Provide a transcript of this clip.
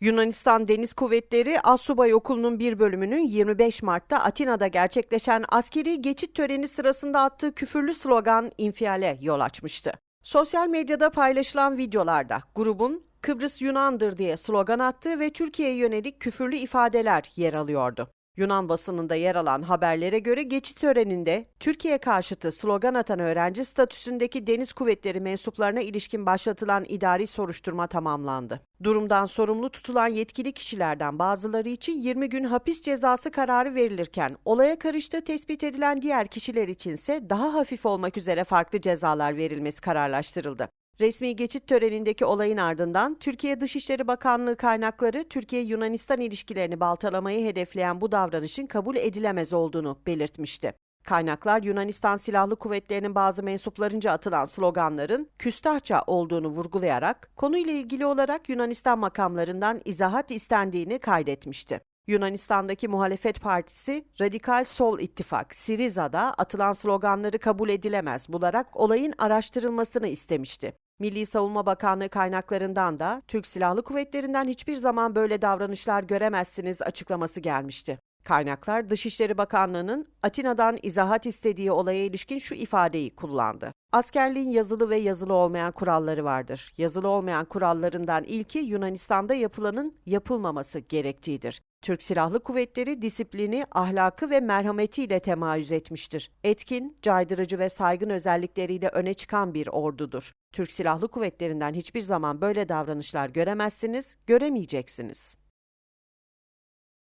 Yunanistan Deniz Kuvvetleri Assubay Okulu'nun bir bölümünün 25 Mart'ta Atina'da gerçekleşen askeri geçit töreni sırasında attığı küfürlü slogan infiale yol açmıştı. Sosyal medyada paylaşılan videolarda grubun Kıbrıs Yunan'dır diye slogan attığı ve Türkiye'ye yönelik küfürlü ifadeler yer alıyordu. Yunan basınında yer alan haberlere göre geçit töreninde Türkiye karşıtı slogan atan öğrenci statüsündeki Deniz Kuvvetleri mensuplarına ilişkin başlatılan idari soruşturma tamamlandı. Durumdan sorumlu tutulan yetkili kişilerden bazıları için 20 gün hapis cezası kararı verilirken olaya karıştığı tespit edilen diğer kişiler içinse daha hafif olmak üzere farklı cezalar verilmesi kararlaştırıldı. Resmi geçit törenindeki olayın ardından Türkiye Dışişleri Bakanlığı kaynakları Türkiye-Yunanistan ilişkilerini baltalamayı hedefleyen bu davranışın kabul edilemez olduğunu belirtmişti. Kaynaklar Yunanistan Silahlı Kuvvetleri'nin bazı mensuplarınca atılan sloganların küstahça olduğunu vurgulayarak konuyla ilgili olarak Yunanistan makamlarından izahat istendiğini kaydetmişti. Yunanistan'daki muhalefet partisi Radikal Sol İttifak Siriza'da atılan sloganları kabul edilemez bularak olayın araştırılmasını istemişti. Milli Savunma Bakanlığı kaynaklarından da Türk Silahlı Kuvvetleri'nden hiçbir zaman böyle davranışlar göremezsiniz açıklaması gelmişti. Kaynaklar Dışişleri Bakanlığı'nın Atina'dan izahat istediği olaya ilişkin şu ifadeyi kullandı. Askerliğin yazılı ve yazılı olmayan kuralları vardır. Yazılı olmayan kurallarından ilki Yunanistan'da yapılanın yapılmaması gerektiğidir. Türk Silahlı Kuvvetleri disiplini, ahlakı ve merhametiyle temayüz etmiştir. Etkin, caydırıcı ve saygın özellikleriyle öne çıkan bir ordudur. Türk Silahlı Kuvvetleri'nden hiçbir zaman böyle davranışlar göremezsiniz, göremeyeceksiniz.